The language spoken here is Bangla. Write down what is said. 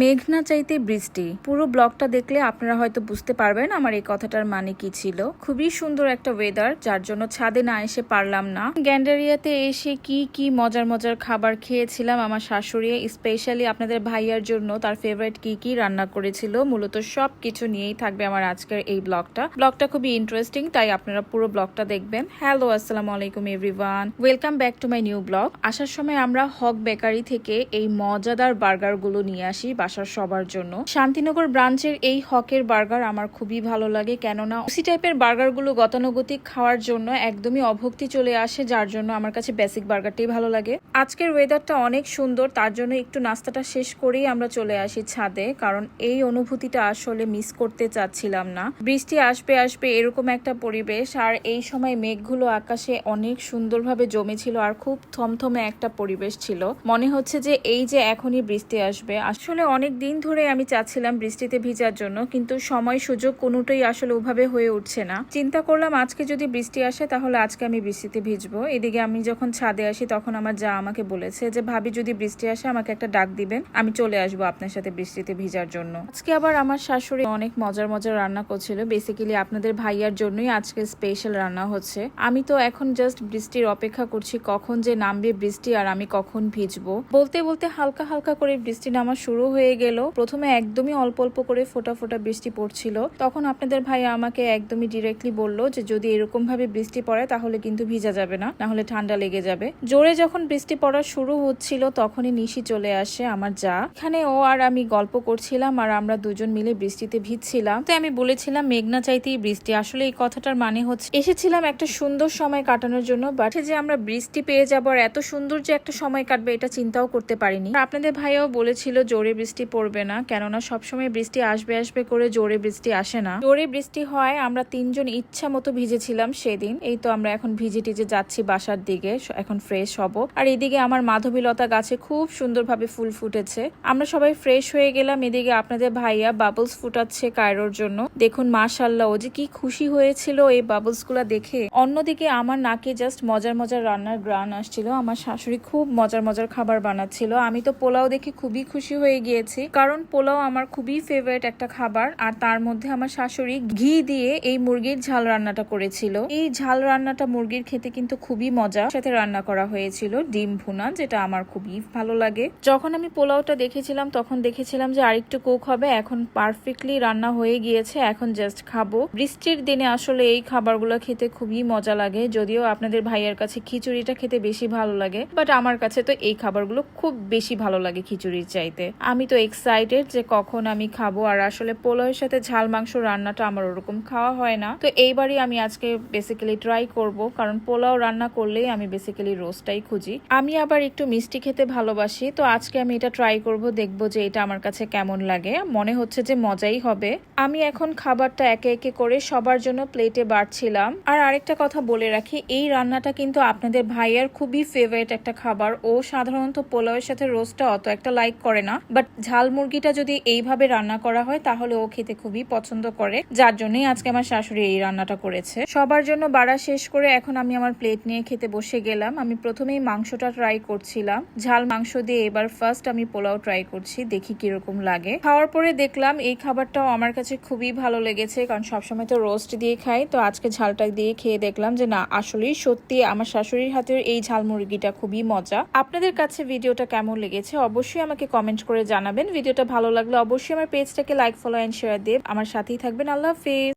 মেঘনা চাইতে বৃষ্টি। পুরো ব্লগটা দেখলে আপনারা হয়তো বুঝতে পারবেন আমার এই কথাটার মানে কি ছিল। খুবই সুন্দর একটা ওয়েদার যার জন্য ছাদে না এসে পারলাম না। গ্যান্ডারিয়াতে এসে কি কি মজার মজার খাবার খেয়েছিলাম আমার শাশুড়ি। স্পেশালি আপনাদের ভাইয়ার জন্য তার ফেভারিট কি কি রান্না করেছিল, মূলত সব কিছু নিয়েই থাকবে আমার আজকের এই ব্লগটা। ব্লগটা খুবই ইন্টারেস্টিং তাই আপনারা পুরো ব্লগটা দেখবেন। হ্যালো আসসালামু আলাইকুম everyone welcome back to my new blog আসার সময় আমরা হক বেকারি থেকে এই মজাদার বার্গারগুলো নিয়ে আসি বাসার সবার জন্য। শান্তিনগর ব্রাঞ্চের এই হকের বার্গার আমার খুবই ভালো লাগে, কেননা ওসি টাইপের বার্গারগুলো গতানুগতিক খাওয়ার জন্য একদমই অভক্তি চলে আসে, যার জন্য আমার কাছে বেসিক বার্গারটাই ভালো লাগে। আজকের ওয়েদারটা অনেক সুন্দর, তার জন্য একটু নাস্তাটা শেষ করেই আমরা চলে আসি ছাদে, কারণ এই অনুভূতিটা আসলে মিস করতে চাচ্ছিলাম না। বৃষ্টি আসবে আসবে এরকম একটা পরিবেশ, আর এই সময় মেঘগুলো আকাশে অনেক সুন্দরভাবে জমেছিল, আর খুব থমথমে একটা পরিবেশ ছিল। মনে হচ্ছে যে এই যে এখনই বৃষ্টি আসবে, আসলে অনেক দিন ধরে আমি চাচ্ছিলাম বৃষ্টিতে ভিজার জন্য, কিন্তু সময় সুযোগ কোনোটাই আসলে ওভাবে হয়ে উঠছে না। চিন্তা করলাম আজকে যদি বৃষ্টি আসে, তাহলে আজকে আমি বৃষ্টিতে ভিজবো। এদিকে আমি যখন ছাদে আসি, তখন আমার যা আমাকে বলেছে যে, ভাবি, যদি বৃষ্টি আসে, আমাকে একটা ডাক দিবেন, আমি চলে আসব আপনার সাথে বৃষ্টিতে ভিজার জন্য। আজকে আবার আমার শাশুড়ি অনেক মজার মজার রান্না করছিল। বেসিক্যালি আপনাদের ভাইয়ার জন্যই আজকে স্পেশাল রান্না হচ্ছে। আমি তো এখন জাস্ট বৃষ্টির অপেক্ষা করছি, কখন যে নামবে বৃষ্টি আর আমি কখন ভিজবো। বলতে বলতে হালকা হালকা করে বৃষ্টি নামা শুরু হয়ে গেল। প্রথমে একদমই অল্প অল্প করে ফোটা ফোটা বৃষ্টি পড়ছিল। তখন আপনাদের ভাই আমাকে একদমই ডিরেক্টলি বলল যে, যদি এরকম ভাবে বৃষ্টি পড়ে, তাহলে কিন্তু ভিজা যাবে না না হলে ঠান্ডা লেগে যাবে। জোরে যখন বৃষ্টি পড়া শুরু হচ্ছিল, তখনই নিশি চলে আসে আমার যা। এখানে ও আর আমি গল্প করছিলাম আর আমরা দুজন মিলে বৃষ্টিতে ভিজছিলাম। তো আমি বলেছিলাম, মেঘনা চাইতেই বৃষ্টি। আসলে এই কথাটার মানে হচ্ছে, এসেছিলাম একটা সুন্দর সময় কাটানোর জন্য বাট যে আমরা বৃষ্টি পেয়ে যাব আর এত সুন্দর যে একটা সময় কাটবে, এটা চিন্তাও করতে পারিনি। আপনাদের ভাইয়াও বলেছিল, জোরে বৃষ্টি পড়বে না, কেননা সবসময় বৃষ্টি আসবে আসবে করে জোরে বৃষ্টি আসে না। জোরে বৃষ্টি হয়, আমরা তিনজন ইচ্ছা মতো ভিজেছিলাম সেদিন। এই তো আমরা এখন ভিজে টিজে যাচ্ছি বাসার দিকে এখন ফ্রেশ হব। আর এদিকে আমার মাধবীলতা গাছে খুব সুন্দরভাবে ফুল ফুটেছে। আমরা সবাই ফ্রেশ হয়ে গেলাম, এদিকে আপনাদের ভাইয়া বাবলস ফুটাচ্ছে কায়রোর জন্য। দেখুন মাশাল্লাহ ও যে কি খুশি হয়েছিল এই বাবলসগুলা দেখে। অন্যদিকে আমার নাকে জাস্ট মজার মজার রান্নার গ্রান আসছিল। আমার শাশুড়ি খুব মজার মজার খাবার বানাচ্ছিল। আমি তো পোলাও দেখে খুবই খুশি হয়ে গিয়েছি কারণ পোলাও আমার খুবই ফেভারিট একটা খাবার। আর তার মধ্যে আমার শাশুড়ি ঘি দিয়ে এই মুরগির ঝাল রান্নাটা করেছিল। এই ঝাল রান্নাটা মুরগির খেতে কিন্তু খুবই মজা। সাথে রান্না করা হয়েছিল ডিম ভুনা, যেটা আমার খুবই ভালো লাগে। যখন আমি পোলাওটা দেখেছিলাম, তখন দেখেছিলাম যে আরেকটু কুক হবে। এখন পারফেক্টলি রান্না হয়ে গিয়েছে। এখন জাস্ট খাব। বৃষ্টির দিনে আসলে এই খাবারগুলো খেতে খুবই মজা লাগে। যদিও আপনাদের ভাইয়ের কাছে খিচুড়িটা খেতে বেশি ভালো লাগে বাট আমার কাছে তো এই খাবারগুলো খুব বেশি ভালো লাগে খিচুড়ির চাইতে। আমি তো এক্সাইটেড যে কখন আমি খাব। আর আসলে পোলাওয়ের সাথে ঝাল মাংস রান্নাটা আমার ওরকম খাওয়া হয় না। তো এইবারই আমি আজকে বেসিক্যালি ট্রাই করব। কারণ পোলাও রান্না করলেই আমি বেসিক্যালি রোস্টটাই খুঁজি। আমি আবার একটু মিষ্টি খেতে ভালোবাসি। তো আজকে আমি এটা ট্রাই করব, দেখব যে এটা আমার কাছে কেমন লাগে। মনে হচ্ছে যে মজাই হবে। আমি এখন খাবারটা একে একে করে সবার জন্য প্লেটে বাড়ছিলাম। আর আরেকটা কথা বলে রাখি, এই রান্নাটা কিন্তু আপনাদের ভাইয়ার খুবই ফেভারিট একটা খাবার। ও সাধারণত পোলাওয়ের সাথে রোস্টটা অত একটা লাইক করে না। বাট ঝাল মুরগিটা যদি এইভাবে রান্না করা হয়, তাহলে ও খেতে খুবই পছন্দ করে। যার জন্যই আজকে আমার শাশুড়ি এই রান্নাটা করেছে। সবার জন্য বাড়া শেষ করে এখন আমি আমার প্লেট নিয়ে খেতে বসে গেলাম। আমি প্রথমেই মাংসটা ট্রাই করছিলাম। ঝাল মাংস দিয়ে এবার ফার্স্ট আমি পোলাও ট্রাই করছি, দেখি কীরকম লাগে। খাওয়ার পরে দেখলাম এই খাবারটাও আমার কাছে খুবই ভালো লেগেছে, কারণ সবসময় তো রোস্ট দিয়ে খাই। তো আজকে ঝালটা দিয়ে খেয়ে দেখলাম যে, না, আসলেই সত্যি আমার শাশুড়ির হাতের এই ঝাল মুরগিটা খুবই মজা। আপনাদের কাছে ভিডিওটা কেমন লেগেছে, অবশ্যই আমাকে কমেন্ট করে জানাবেন। ভিডিওটা ভালো লাগলে অবশ্যই আমার পেজটাকে লাইক ফলো অ্যান্ড শেয়ার দেব আমার সাথেই থাকবেন। আল্লাহ হাফিজ।